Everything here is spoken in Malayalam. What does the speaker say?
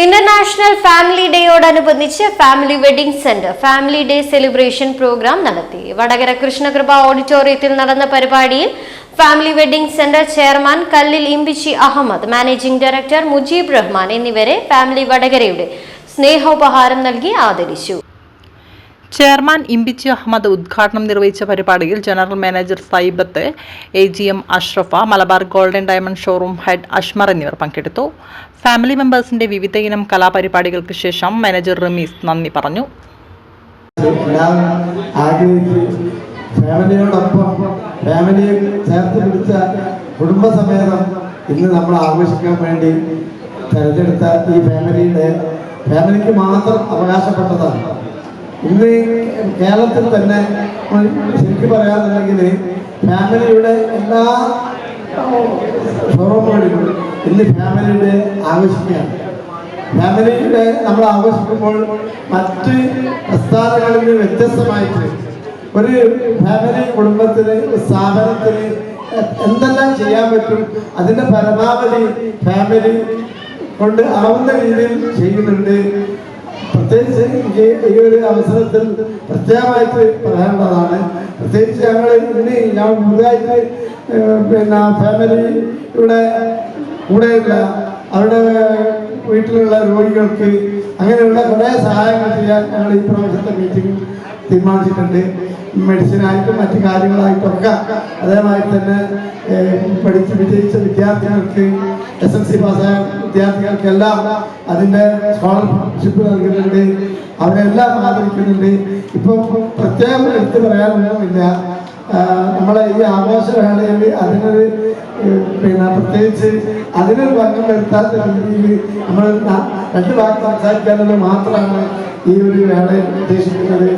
International family ഡേയോടനുബന്ധിച്ച് family wedding centre family day celebration programme നടത്തി. വടകര കൃഷ്ണകൃപ ഓഡിറ്റോറിയത്തിൽ നടന്ന പരിപാടിയിൽ family wedding centre chairman Kallil Imbichi Ahammed managing director Mujeeb Rahman എന്നിവരെ ഫാമിലി വടകരയുടെ സ്നേഹോപഹാരം നൽകി ആദരിച്ചു. ചെയർമാൻ ഇമ്പിച്ചി അഹമ്മദ് ഉദ്ഘാടനം നിർവഹിച്ച പരിപാടിയിൽ general manager Saibath A G M Ashraf Malabar golden diamond showroom head Ashmar എന്നിവർ പങ്കെടുത്തു. ഫാമിലി മെമ്പേഴ്സിന്റെ വിവിധ ഇനം കലാപരിപാടികൾക്ക് ശേഷം മാനേജർ റമീസ് നന്ദി പറഞ്ഞു. ഫാമിലിയോടൊപ്പം ഫാമിലിയെ ചേർത്ത് പിടിച്ച കുടുംബസമേതം ഇന്ന് നമ്മൾ ആഘോഷിക്കാൻ വേണ്ടി തിരഞ്ഞെടുത്ത ഈ ഫാമിലിയുടെ ഫാമിലിക്ക് മാത്രം അവകാശപ്പെട്ടതാണ്. ഇന്ന് കേരളത്തിൽ തന്നെ ശരിക്കും പറയാന്നുണ്ടെങ്കിൽ ഫാമിലിയുടെ എല്ലാ ഷോറൂമുകളിലും ഇന്ന് ഫാമിലിയുടെ ആവശ്യമാണ് ഫാമിലിയുടെ നമ്മൾ ആഘോഷിക്കുമ്പോൾ മറ്റ് പ്രസ്ഥാനങ്ങളിൽ നിന്ന് വ്യത്യസ്തമായിട്ട് ഒരു ഫാമിലി കുടുംബത്തിന് സ്ഥാപനത്തിന് എന്തെല്ലാം ചെയ്യാൻ പറ്റും അതിന്റെ പരമാവധി ഫാമിലി കൊണ്ട് ആവുന്ന രീതിയിൽ ചെയ്യുന്നുണ്ട്. പ്രത്യേകിച്ച് എനിക്ക് ഈ ഒരു അവസരത്തിൽ പ്രത്യേകമായിട്ട് പറയേണ്ടതാണ് പ്രത്യേകിച്ച് ഞങ്ങൾ ഇന്ന് ഞാൻ പുതുതായിട്ട് പിന്നെ ഫാമിലി ഇവിടെ കൂടെയുള്ള അവരുടെ വീട്ടിലുള്ള രോഗികൾക്ക് അങ്ങനെയുള്ള കുറേ സഹായങ്ങൾ ചെയ്യാൻ ഞങ്ങൾ ഈ പ്രാവശ്യത്തെ മീറ്റിംഗ് തീരുമാനിച്ചിട്ടുണ്ട്. മെഡിസിനായിട്ടും മറ്റു കാര്യങ്ങളായിട്ടൊക്കെ അതേമാതിരി തന്നെ പഠിച്ച് വിജയിച്ച വിദ്യാർത്ഥികൾക്ക് എസ് എൽ സി പാസ്സായ വിദ്യാർത്ഥികൾക്കെല്ലാം അതിന്റെ സ്കോളർഷിപ്പ് നൽകുന്നുണ്ട്. അവരെല്ലാം ആദരിക്കുന്നുണ്ട്. ഇപ്പം പ്രത്യേകം എടുത്തു പറയാനൊന്നുമില്ല നമ്മളെ ഈ ആഘോഷവേളയിൽ അതിനൊരു പിന്നെ പ്രത്യേകിച്ച് അതിനൊരു ഭംഗം വരുത്താത്ത രീതിയിൽ നമ്മൾ രണ്ട് വാക്ക് സംസാരിക്കാനുള്ളത് മാത്രമാണ് ഈ ഒരു വേളയിൽ ഉദ്ദേശിക്കുന്നത്.